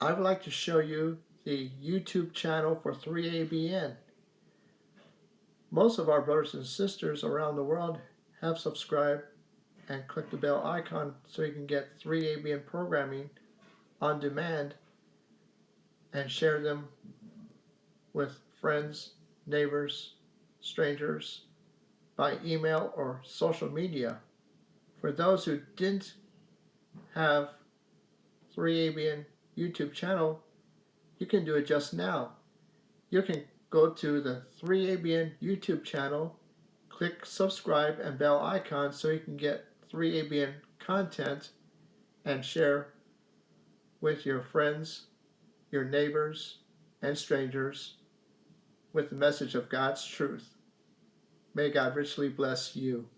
I would like to show you the YouTube channel for 3ABN. Most of our brothers and sisters around the world have subscribed and click the bell icon so you can get 3ABN programming on demand and share them with friends, neighbors, strangers by email or social media. For those who didn't have 3ABN YouTube channel, you can do it just now. You can go to the 3ABN YouTube channel, click subscribe and bell icon so you can get 3ABN content and share with your friends, your neighbors, and strangers with the message of God's truth. May God richly bless you.